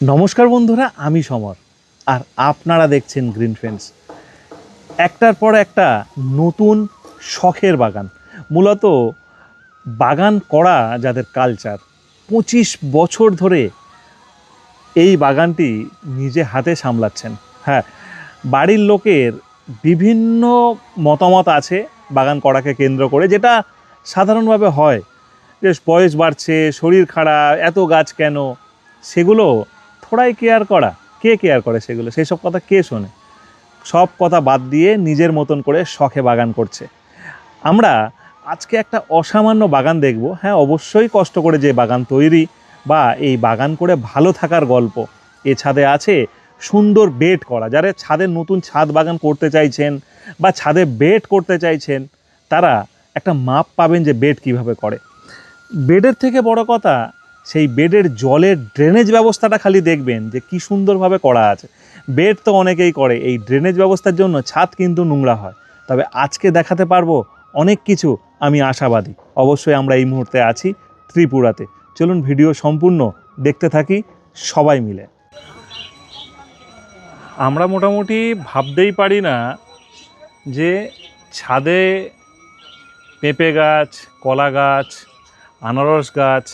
নমস্কার বন্ধুরা, আমি সমর, আর আপনারা দেখছেন গ্রিন ফ্রেন্ডস একটার পর একটা নতুন শখের বাগান। মূলত বাগান করা যাদের কালচার পঁচিশ বছর ধরে এই বাগানটি নিজে হাতে সামলাচ্ছেন। হ্যাঁ বাড়ির লোকের বিভিন্ন মতামত আছে বাগান করাকে কেন্দ্র করে, যেটা সাধারণভাবে হয়। যে বয়স বাড়ছে, শরীর খারাপ, এত গাছ কেন? সেগুলো থোড়াই কেয়ার করা? কে কেয়ার করে সেগুলো? সেই সব কথা কে শোনে? সব কথা বাদ দিয়ে নিজের মতন করে শখে বাগান করছে। আমরা আজকে একটা অসামান্য বাগান দেখব। হ্যাঁ অবশ্যই কষ্ট করে যে বাগান তৈরি বা এই বাগান করে ভালো থাকার গল্প এ ছাদে আছে সুন্দর বেড করা। যারা ছাদের নতুন ছাদ বাগান করতে চাইছেন বা ছাদে বেড করতে চাইছেন, তারা একটা মাপ পাবেন যে বেড কীভাবে করে। বেডের থেকে বড় কথা সেই বেডের জলের ড্রেনেজ ব্যবস্থাটা খালি দেখবেন যে কি সুন্দরভাবে করা আছে। বেড তো অনেকেই করে, এই ড্রেনেজ ব্যবস্থার জন্য ছাদ কিন্তু নোংরা হয়। তবে আজকে দেখাতে পারব অনেক কিছু আমি আশাবাদী। অবশ্যই আমরা এই মুহূর্তে আছি ত্রিপুরাতে। চলুন ভিডিও সম্পূর্ণ দেখতে থাকি সবাই মিলে। আমরা মোটামুটি ভাবতেই পারি না যে ছাদে পেঁপে গাছ, কলা গাছ, আনারস গাছ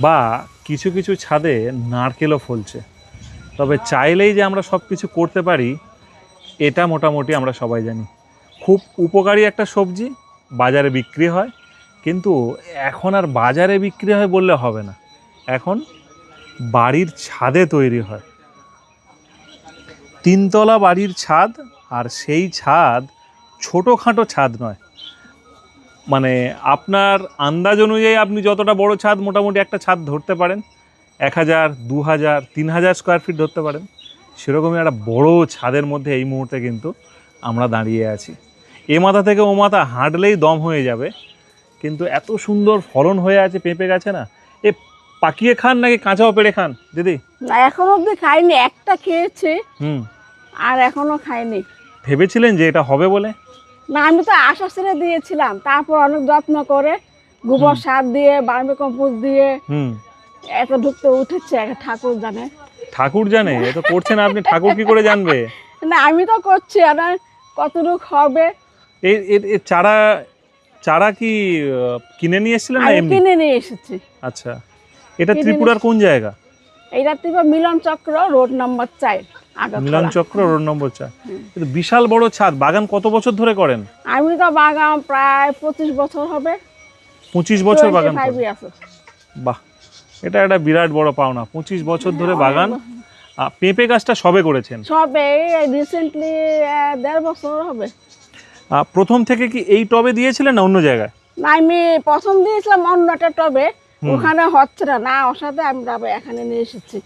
বা কিছু কিছু ছাদে নারকেলও ফলছে। তবে চাইলেই যে আমরা সব কিছু করতে পারি, এটা মোটামুটি আমরা সবাই জানি। খুব উপকারী একটা সবজি, বাজারে বিক্রি হয়, কিন্তু এখন আর বাজারে বিক্রি হয় বললে হবে না। এখন বাড়ির ছাদে তৈরি হয়। তিনতলা বাড়ির ছাদ আর সেই ছাদ ছোটোখাটো ছাদ নয়। মানে আপনার আন্দাজ অনুযায়ী আপনি যতটা বড় ছাদ মোটামুটি একটা ছাদ ধরতে পারেন। এক হাজার দু হাজার তিন হাজার স্কোয়ার ফিট ধরতে পারেন। সেরকমই একটা বড় ছাদের মধ্যে এই মুহূর্তে কিন্তু আমরা দাঁড়িয়ে আছি। এ মাথা থেকে ও মাথা হাঁটলেই দম হয়ে যাবে। কিন্তু এত সুন্দর ফলন হয়ে আছে পেঁপে গাছে না। এ পাকিয়ে খান নাকি কাঁচাও পেড়ে খান দিদি? না এখন অবধি খাইনি একটা খেয়েছি। হুম। আর এখনও খাইনি। ভেবেছিলেন যে এটা হবে বলে? না আমি তো আশা ছেড়ে দিয়েছিলাম। তারপর অনেক যত্ন করে গোবর সার দিয়ে বার্মি কম্পোস্ট দিয়ে এত ঢুকতে উঠেছে ঠাকুর জানে। ঠাকুর জানে? এ তো করছেন আপনি। ঠাকুর কি করে জানবে? না আমি তো করছি আর কতটুক হবে। এই চারা চারা কি কিনে নিয়ে এসেছিলেন না এমনি? কিনে নিয়ে এসেছি। আচ্ছা। এটা ত্রিপুরার কোন জায়গা? এইটা থেকে মিলন চক্র রোড নাম্বার চার। মিলন চক্র রোড নম্বর চার। কিন্তু বিশাল বড় ছাদ বাগান কত বছর ধরে করেন? আমি তো বাগান প্রায় পঁচিশ বছর হবে। পঁচিশ বছর বাগান বাহ এটা একটা বিরাট বড় পাওনা পঁচিশ বছর ধরে বাগান। পেঁপে গাছটা সবে করেছেন? সবে রিসেন্টলি দেড় বছর হবে। প্রথম থেকে কি এই টবে দিয়েছিলেন না অন্য জায়গায়? না আমি প্রথম দিয়েছিলাম অন্য একটা টবে। ওখানে হচ্ছে না না ওর আমি যাব এখানে নিয়ে এসেছি।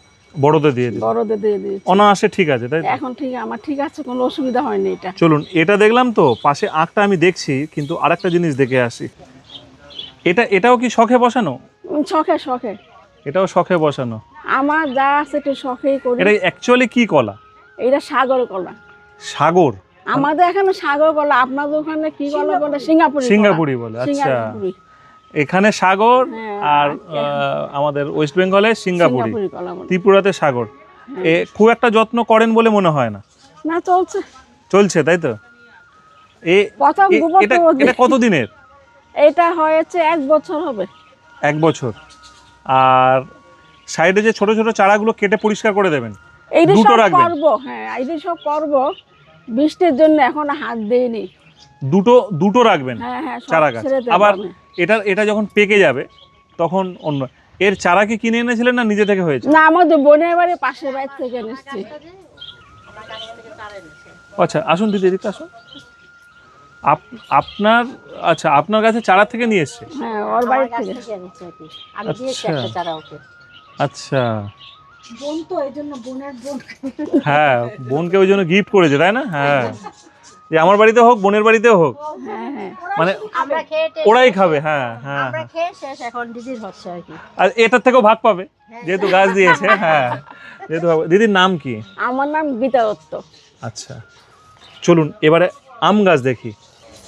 বড়তে দিয়ে দিন বড়দের দিয়ে দিয়েছি। অনায়াসে ঠিক আছে তাই এখন ঠিক আমার ঠিক আছে কোনো অসুবিধা হয়নি এটা। চলুন এটা দেখলাম তো পাশে আঁকটা আমি দেখছি কিন্তু আরেকটা জিনিস দেখে আসি। এটা এটাও কি শখে বসানো? শখে শখে। এটাও শখে বসানো। আমার যা আছে একটু শখেই করি। এটা অ্যাকচুয়ালি কি কলা? এটা সাগর কলা। সাগর? আমাদের এখানে সাগর কলা আপনাদের ওখানে কি কলা বলে? সিঙ্গাপুরি সিঙ্গাপুরি বলে আচ্ছা। এখানে সাগর হ্যাঁ, আর আহ, আমাদের ওয়েস্ট বেঙ্গলে সিঙ্গাপুরি। ত্রিপুরাতে সাগর। এ খুব একটা যত্ন করেন বলে মনে হয় না। না চলছে। চলছে তাই তো? এ এ- এটা হয়েছে এক বছর হবে। এক বছর। আর সাইডে যে ছোট ছোট চারাগুলো কেটে পরিষ্কার করে দেবেন। এইটা দুটো রাখবেন? করব হ্যাঁ এইটা সব করব বৃষ্টির জন্য এখন হাত দেইনি। দুটো দুটো রাখবেন হ্যাঁ হ্যাঁ চারা গাছ। আবার। এটা এটা যখন পেকে যাবে তখন অন্য এর চারা কি কিনে এনেছিলেন না নিজে থেকে হয়েছে? না আমাদের বোনের বাড়ি পাশের বাড়ি থেকে এনেছি। আচ্ছা আসুন দিদি এদিকে আসুন। আপ- আপনার আচ্ছা আপনার কাছে চারা থেকে নিয়ে এসছে? হ্যাঁ ওর বাড়ি থেকে। আমি দিয়েছি আচ্ছা। একটা চারা ওকে। আচ্ছা। বোন তো এই জন্য বোনের বোন। হ্যাঁ বোনকে ওই জন্য গিফট করেছে তাই না? হ্যাঁ। যে আমার বাড়িতে হোক বোনের বাড়িতে হোক। হ্যাঁ হ্যাঁ। মানে ওরাই খাবে হ্যাঁ হ্যাঁ আমরা হ্যাঁ। খেয়ে শেষ এখন দিদির হচ্ছে আর এটার থেকেও ভাগ পাবে যেহেতু গাছ দিয়েছে হ্যাঁ। যেহেতু দিদির নাম কি? আমার নাম গীতা দত্ত। আচ্ছা। চলুন এবারে আম গাছ দেখি।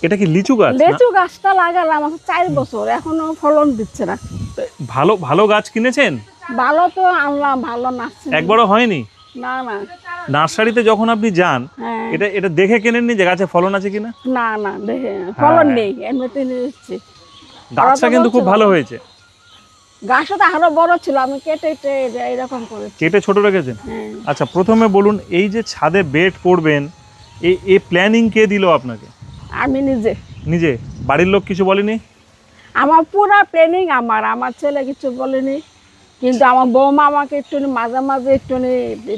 এটা কি লিচু গাছ? লেচু গাছটা লাগালাম আমার চার বছর এখনও ফলন দিচ্ছে না। ভালো ভালো গাছ কিনেছেন? ভালো তো আনলাম ভালো না একবারও হয়নি? না না। নার্সারিতে যখন আপনি যান হ্যাঁ। এটা এটা দেখে কেনেননি যে গাছে ফলন আছে কিনা? না না দেখে ফলন হ্যাঁ। নেই এমনিতে নিচ্ছি গাছটা কিন্তু খুব ভালো হয়েছে। গাছটা আরও বড় ছিল আমি কেটে কেটে এরকম করেছি। কেটে ছোট রেখেছেন? হ্যাঁ। আচ্ছা প্রথমে বলুন এই যে ছাদে বেড করবেন এই এই প্ল্যানিং কে দিল আপনাকে? আমি নিজে। নিজে? বাড়ির লোক কিছু বলেনি? আমার পুরা প্ল্যানিং আমার আমার ছেলে কিছু বলেনি। কিন্তু আমার বৌমা আমাকে একটু মাঝে মাঝে একটু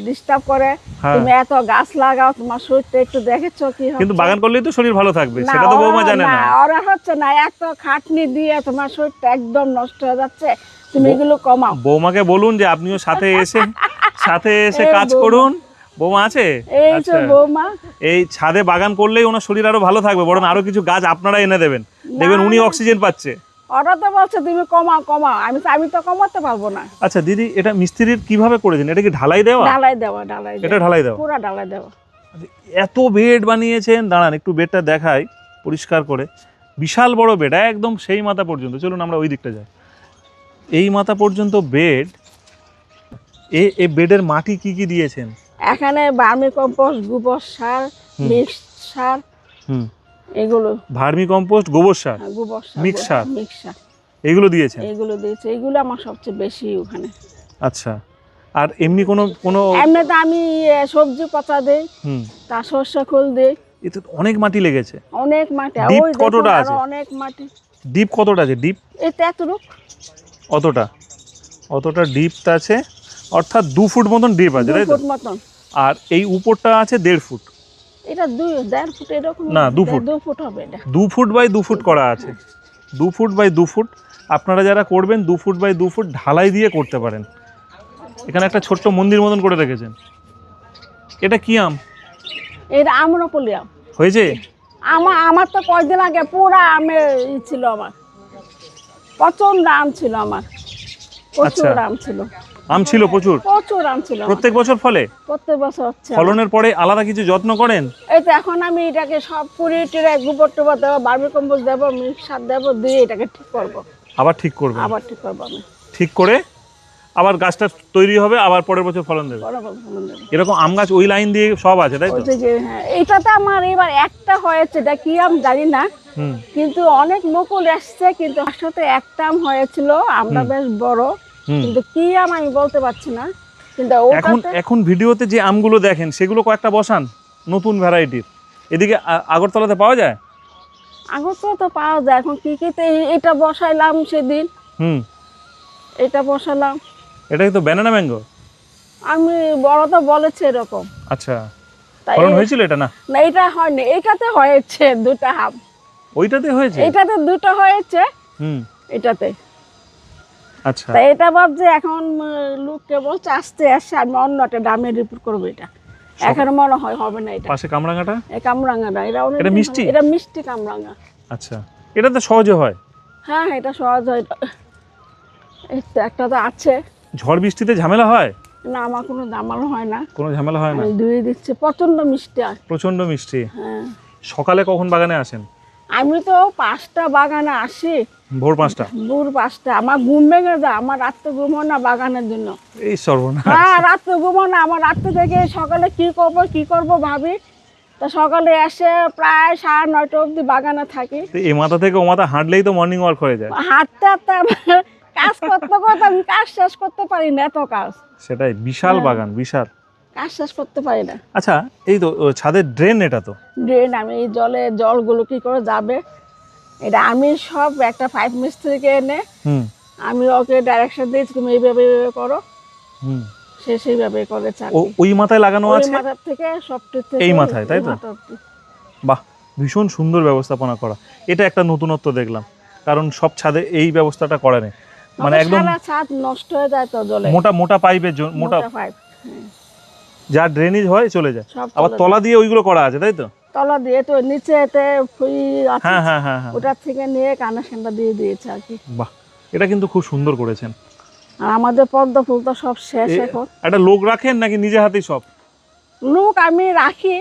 ডিস্টার্ব করে। হ্যাঁ। তুমি এত গাছ লাগাও তোমার শরীরটা একটু দেখেছ কি কিন্তু বাগান করলেই তো শরীর ভালো থাকবে সেটা তো বৌমা জানে না। ওরা হচ্ছে না এত খাটনি দিয়ে তোমার শরীরটা একদম নষ্ট হয়ে যাচ্ছে। তুমি এগুলো কমাও। বৌমাকে বলুন যে আপনিও সাথে এসে সাথে এসে কাজ করুন। বৌমা আছে? এই আচ্ছা। বৌমা। এই ছাদে বাগান করলেই ওনার শরীর আরও ভালো থাকবে বরং আরও কিছু গাছ আপনারা এনে দেবেন। দেখবেন উনি অক্সিজেন পাচ্ছে। ওরা তো বলছে তুমি কমাও কমাও। আমি আমি তো কমাতে পারব না। আচ্ছা দিদি এটা মিস্ত্রির কীভাবে করেছেন এটা কি ঢালাই দেওয়া? ডালাই দেওয়া ডালাই এটা ঢালাই দেওয়া? পুরা ডালাই দেওয়া। এত বেড বানিয়েছেন? দাঁড়ান একটু বেডটা দেখাই পরিষ্কার করে। বিশাল বড় বেড একদম সেই মাথা পর্যন্ত। চলুন আমরা ওই দিকটা যাই। এই মাথা পর্যন্ত বেড এ এ বেডের মাটি কি কি দিয়েছেন? এখানে বার্মি কম্পোস্ট গোবর সার মিক্স সার হুম। এগুলো। ভার্মি কম্পোস্ট গোবর সার হ্যাঁ, গোবর সার? মিক্স সার। এগুলো দিয়েছেন? এগুলো দিয়েছে। এগুলো আমার সবচেয়ে বেশি ওখানে। আচ্ছা। আর এমনি কোনো কোনো এমনিতে আমি সবজি পচা দিই হুম। তা সর্ষে খোল দিই। এতে অনেক মাটি লেগেছে। অনেক মাটি। দেখুন কতটা আছে? অনেক মাটি। ডিপ কতটা আছে? ডিপ? তো এতটুক। অতটা। অতটা ডিপ আছে। অর্থাৎ দু ফুট মতন ডিপ আছে তাই তো? আর এই উপরটা আছে দেড় ফুট। এটা দুই দেড় ফুট এরকম না, দু ফুট। দু ফুট হবে এটা। দু ফুট বাই দু ফুট করা আছে। দু ফুট বাই দু ফুট। আপনারা যারা করবেন দু ফুট বাই দু ফুট ঢালাই দিয়ে করতে পারেন। এখানে একটা ছোট্ট মন্দির মতন করে রেখেছেন। এটা কি আম? এটা আমরপলি আম। হয়েছে? আমার আমার তো কয়দিন আগে পুরা আমের ই ছিল আমার। প্রচণ্ড আম ছিল আমার। প্রচুর আচ্ছা। আম ছিল। আম ছিল প্রচুর। প্রচুর আম ছিল। প্রত্যেক বছর ফলে? প্রত্যেক বছর হচ্ছে। ফলনের পরে আলাদা কিছু যত্ন করেন? এই তো এখন আমি এটাকে সব পুরি টিরে গোবর টোবর দেবো বার্মি কম্পোস্ট দেবো মিক্সার দেবো দিয়ে এটাকে ঠিক করব। আবার ঠিক করবেন? আবার ঠিক করব আমি। ঠিক করে আবার গাছটা তৈরি হবে আবার পরের বছর ফলন দেবে? এরকম আম গাছ ওই লাইন দিয়ে সব আছে তাই তো? হ্যাঁ এইটাতে আমার এবার একটা হয়েছে এটা কি আম জানি না। কিন্তু অনেক মুকুল এসছে কিন্তু সাথে একটা আম হয়েছিল আমটা বেশ বড়। কিন্তু কি আম আমি বলতে পারছি না কিন্তু এখন এখন ভিডিওতে যে আমগুলো দেখেন সেগুলো কয়েকটা বসান নতুন ভ্যারাইটির এদিকে আগরতলাতে পাওয়া যায়? আগত তো পাওয়া যায় এখন কি কি এটা বসাইলাম সেদিন। হুম। এটা বসালাম। এটা তো ব্যানানা ম্যাঙ্গো আমি বড় তো বলেছে এরকম। আচ্ছা। ফলন হয়েছিল এটা না? না এটা হয়নি এটাতে হয়েছে দুটা হাম ওইটাতে হয়েছে? এটাতে দুটো হয়েছে হুম। এটাতে। তা এটা ভাবছে এখন উম, লোককে বলছে আসতে আসছে আমি অন্য একটা দামে রিপোর্ট করব এটা। এখন মনে হয় হবে না এটা। পাশে কামরাঙাটা? এই কামরাঙা না এটা অনেক এটা মিষ্টি? এটা মিষ্টি কামরাঙা। আচ্ছা। এটা তো সহজে হয়। হ্যাঁ হ্যাঁ, এটা সহজ হয়। একটা তো আছে। ঝড় বৃষ্টিতে ঝামেলা হয়? না আমার কোনো দামালো হয় না। কোনো ঝামেলা হয় না? ধুয়ে দিচ্ছি প্রচণ্ড মিষ্টি হয়। প্রচণ্ড মিষ্টি। হ্যাঁ। সকালে কখন বাগানে আসেন? আমি তো পাঁচটা বাগানে আসি। ভোর পাঁচটা? ভোর পাঁচটা। আমার ঘুম ভেঙে যায় আমার রাত্রে ঘুম না বাগানের জন্য। এই সর্বনাশ। হ্যাঁ রাত্রে ঘুম না আমার রাত্রে থেকে সকালে কি করব কি করব ভাবি। তা সকালে এসে প্রায় সাড়ে নয়টা অবধি বাগানে থাকি। এই মাথা থেকে ও মাথা হাঁটলেই তো মর্নিং ওয়াক হয়ে যায়। হাঁটতে হাঁটতে কাজ করতে করতে আমি কাজ শেষ করতে পারি না এত কাজ। সেটাই বিশাল হ্যাঁ। বাগান বিশাল। কাজ শেষ করতে পারি না। আচ্ছা এই তো ছাদের ড্রেন এটা তো? ড্রেন আমি এই জলে জলগুলো কি করে যাবে? এটা আমি সব একটা পাইপ মিস্ত্রিকে এনে হুম। আমি ওকে ডাইরেকশন দিয়েছি তুমি এইভাবে এইভাবে করো। হুম। সে সেইভাবে করে চাকরি ওই মাথায় লাগানো আছে? মাথার থেকে সবটির থেকে এই মাথায়, তাই তো? বাহ ভীষণ সুন্দর ব্যবস্থাপনা করা। এটা একটা নতুনত্ব দেখলাম কারণ সব ছাদে এই ব্যবস্থাটা করা নেই। মানে একদম ছাদ নষ্ট হয়ে যায় তো জলে। মোটা মোটা পাইপের জন্য মোটা পাইপ যা ড্রেনেজ হয় চলে যায়। আবার তলা দিয়ে ওইগুলো করা আছে তাই তো। তলা দিয়ে তো নিচে এতে ফুই আছে। হ্যাঁ হ্যাঁ হ্যাঁ হ্যাঁ। ওটার থেকে নিয়ে কানেকশনটা দিয়ে দিয়েছে আর কি। বাহ এটা কিন্তু খুব সুন্দর করেছেন। আর আমাদের পদ্ম ফুল তো সব শেষ এখন। একটা লোক রাখেন নাকি নিজে হাতেই সব? লোক আমি রাখি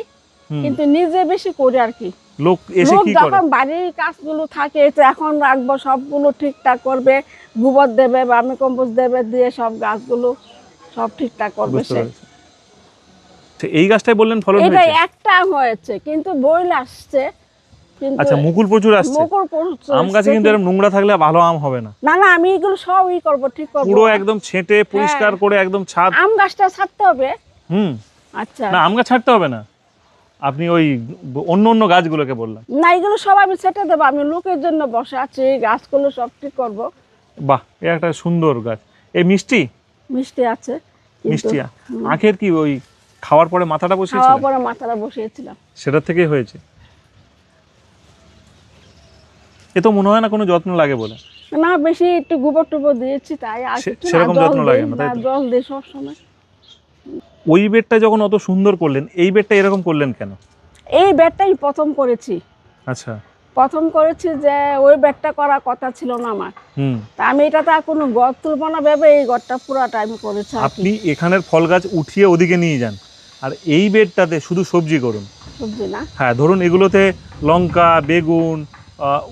কিন্তু নিজে বেশি করি আর কি। লোক এসে কি করে? যখন বাড়ির কাজগুলো থাকে তো এখন রাখব সবগুলো ঠিকঠাক করবে গোবর দেবে বা আমি কম্পোস্ট দেবে দিয়ে সব গাছগুলো সব ঠিকঠাক করবে সে। এই গাছটাই বললেন ফলন এটা একটা হয়েছে কিন্তু বইল আসছে আচ্ছা মুকুল প্রচুর আসছে। মুকুল পড়ছে আম গাছে কিন্তু এরকম নোংরা থাকলে ভালো আম হবে না। না না আমি এগুলো সব ই করব ঠিক করব। পুরো একদম ছেঁটে পরিষ্কার হ্যাঁ। করে একদম ছাদ আম গাছটা ছাড়তে হবে। হুম। আচ্ছা। না আম গাছ ছাড়তে হবে না। আপনি ওই অন্য অন্য গাছগুলোকে বললাম না এগুলো সব আমি সেটে দেবো আমি লোকের জন্য বসে আছি এই গাছগুলো সব ঠিক করব। বাহ এ একটা সুন্দর গাছ। এই মিষ্টি? মিষ্টি আছে মিষ্টি আখের কি ওই খাওয়ার পরে মাথাটা খাওয়ার বসিয়েছিলেন পরে মাথাটা বসিয়েছিলাম। সেটার থেকেই হয়েছে? এ তো মনে হয় না কোনো যত্ন লাগে বলে। না বেশি একটু গোবর টুবর দিয়েছি তাই আর সেরকম যত্ন লাগে না, তাই? জল দিই সবসময়। ওই বেডটা যখন অত সুন্দর করলেন এই বেডটা এরকম করলেন কেন? এই বেডটাই প্রথম করেছি। আচ্ছা। প্রথম করেছি যে ওই বেডটা করার কথা ছিল না আমার। হুম। তা আমি এটা তো আর কোনো ঘর তুলবো না ভেবে এই ঘরটা পুরাটা আমি করেছি আপনি এখানের ফল গাছ উঠিয়ে ওদিকে নিয়ে যান। আর এই বেডটাতে শুধু সবজি করুন। না? হ্যাঁ ধরুন এগুলোতে লঙ্কা বেগুন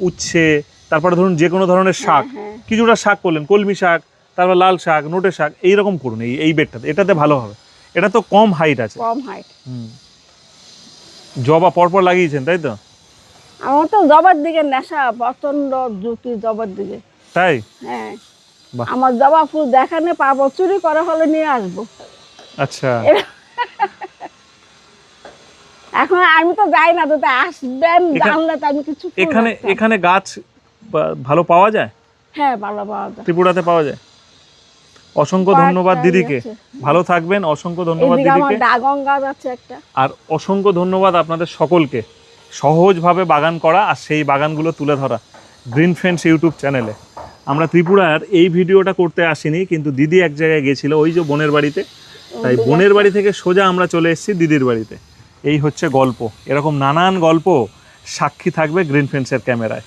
উচ্ছে তারপরে ধরুন যে কোনো ধরনের শাক হ্যাঁ। কিছুটা শাক করলেন কলমি শাক তারপর লাল শাক নোটে শাক এইরকম করুন এই এই বেডটাতে এটাতে ভালো হবে। এটা তো কম হাইট আছে। কম হাইট হুম। জবা পরপর লাগিয়েছেন তাই তো? আমার তো জবার দিকে নেশা প্রচণ্ড ঝুঁকি জবার দিকে। তাই? হ্যাঁ। আমার জবা ফুল দেখানে পাবো চুরি করা হলে নিয়ে আসব। আচ্ছা। এখন আমি তো যাই না তো আসবেন জানলে তো আমি কিছু এখানে এখানে গাছ ভালো পাওয়া যায়? হ্যাঁ ভালো পাওয়া যায়। ত্রিপুরাতে পাওয়া যায়? অসংখ্য ধন্যবাদ দিদিকে। ভালো থাকবেন অসংখ্য ধন্যবাদ দিদিকে। আর অসংখ্য ধন্যবাদ আপনাদের সকলকে। সহজভাবে বাগান করা আর সেই বাগানগুলো তুলে ধরা গ্রিন ফ্রেন্ডস ইউটিউব চ্যানেলে। আমরা ত্রিপুরার এই ভিডিওটা করতে আসিনি কিন্তু দিদি এক জায়গায় গেছিল ওই যে বোনের বাড়িতে। তাই বোনের বাড়ি থেকে সোজা আমরা চলে এসেছি দিদির বাড়িতে। এই হচ্ছে গল্প। এরকম নানান গল্প সাক্ষী থাকবে গ্রিন ফেন্সের ক্যামেরায়।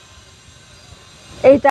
এইটা